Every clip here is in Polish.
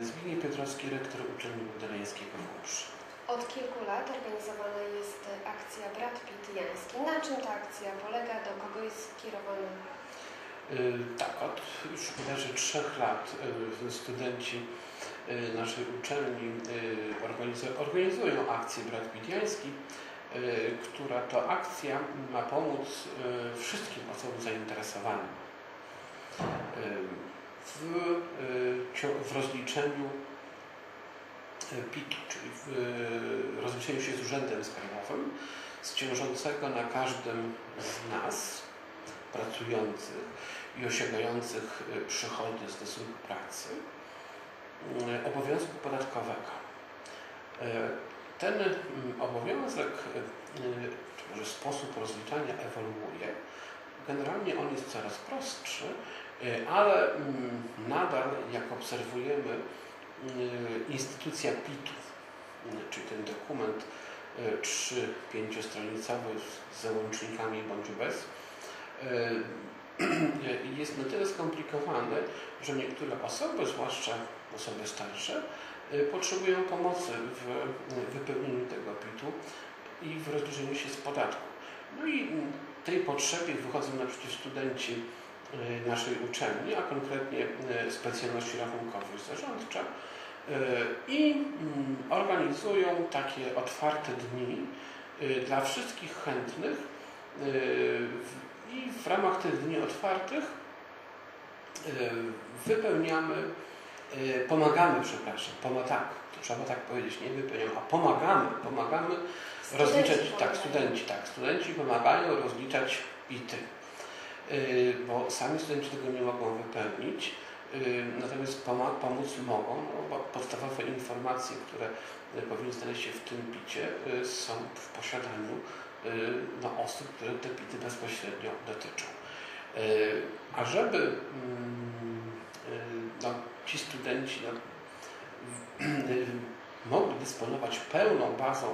Zbigniew Piotrowski, rektor uczelni Magdaleńskiego w Łubrzu. Od kilku lat organizowana jest akcja Brat Pitt Jański. Na czym ta akcja polega? Do kogo jest skierowana? Y, Tak, od już bodajże trzech lat y, studenci y, naszej uczelni organizu- organizują akcję Brat Pidiański, y, która to akcja ma pomóc wszystkim osobom zainteresowanym w, y, w rozliczeniu y, PIT-u, czyli w y, rozliczeniu się z Urzędem Skarbowym z ciążącego na każdym z nas pracujących i osiągających przychody z stosunku pracy obowiązku podatkowego. Ten mm, obowiązek, czy może sposób rozliczania ewoluuje. Generalnie on jest coraz prostszy, ale mm, nadal, jak obserwujemy, y, instytucja PIT-ów, y, czyli ten dokument y, trzy, pięciostronicowy z załącznikami bądź bez, y, jest na tyle skomplikowany, że niektóre osoby, zwłaszcza osoby starsze, potrzebują pomocy w wypełnieniu tego PIT-u i w rozliczeniu się z podatku. No i mm, tej potrzebie wychodzą naprzeciw studenci naszej uczelni, a konkretnie y, specjalności rachunkowej zarządcza y, i mm, organizują takie otwarte dni y, dla wszystkich chętnych y, i w ramach tych dni otwartych y, wypełniamy, y, pomagamy, przepraszam, pomo tak, to trzeba tak powiedzieć, nie wypełniamy, a pomagamy, pomagamy rozliczać, Studenci tak, pomagają. studenci, tak, studenci pomagają rozliczać PIT-y, y, bo sami studenci tego nie mogą wypełnić, y, natomiast pomóc mogą, no, bo podstawowe informacje, które y, powinny znaleźć się w tym PIT-cie y, są w posiadaniu y, no, osób, które te PIT-y bezpośrednio dotyczą. Y, A żeby mm, y, no, ci studenci no, y, mogli dysponować pełną bazą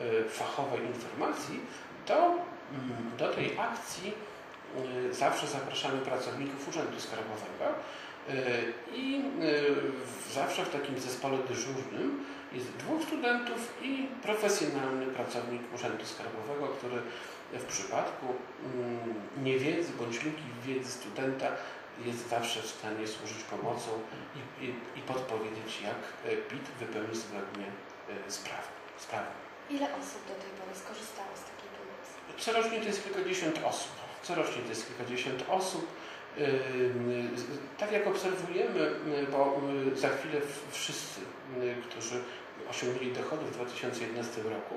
y, fachowej informacji, to mm, do tej akcji y, zawsze zapraszamy pracowników Urzędu Skarbowego y, i y, zawsze w takim zespole dyżurnym jest dwóch studentów i profesjonalny pracownik Urzędu Skarbowego, który w przypadku mm, niewiedzy bądź luki wiedzy studenta jest zawsze w stanie służyć pomocą i, i, i podpowiedzieć, jak y, PIT wypełnić zgodnie y, z prawem. Ile osób do tej pory skorzystało z takiej pomocy? Corocznie to jest kilkadziesiąt osób. Corocznie to jest kilkadziesiąt osób. Tak jak obserwujemy, bo za chwilę wszyscy, którzy osiągnęli dochody w 2011 roku,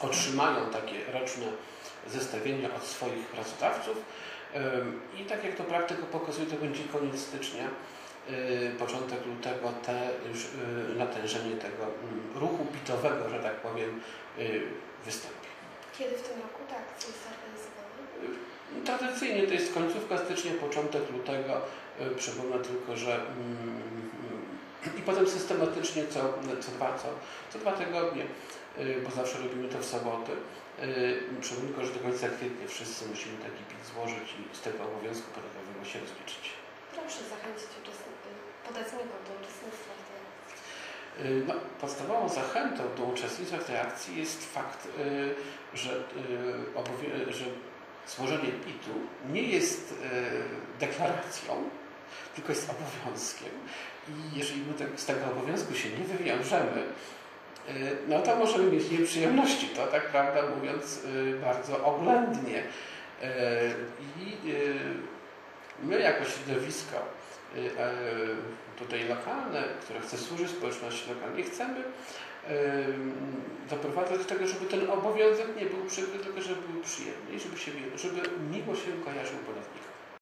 otrzymają takie roczne zestawienia od swoich pracodawców. I tak jak to praktyka pokazuje, to będzie koniec stycznia, początek lutego, te już natężenie tego ruchu bitowego, że tak powiem, wystąpi. Kiedy w tym roku ta akcja jest zorganizowana? Tradycyjnie to jest końcówka stycznia, początek lutego. Y, Przypomnę tylko, że mm, i potem systematycznie co, co, dwa, co, co dwa tygodnie, y, bo zawsze robimy to w soboty. Y, Przypomnę tylko, że do końca kwietnia wszyscy musimy taki pik złożyć i z tego obowiązku podatkowego się rozliczyć. Proszę zachęcić uczestników, podatników do uczestnictwa w No, podstawową zachętą do uczestnictwa w tej akcji jest fakt, y, że, y, że złożenie PIT-u nie jest y, deklaracją, tylko jest obowiązkiem. I jeżeli my tak, z tego obowiązku się nie wywiążemy, y, no to możemy mieć nieprzyjemności, to tak prawda mówiąc y, bardzo oględnie. Y, I y, my jako środowisko y, e, tutaj lokalne, które chce służyć społeczności lokalnej, chcemy em, doprowadzać do tego, żeby ten obowiązek nie był przykry, tylko żeby był przyjemny i żeby, się, żeby miło się kojarzył podatnikom.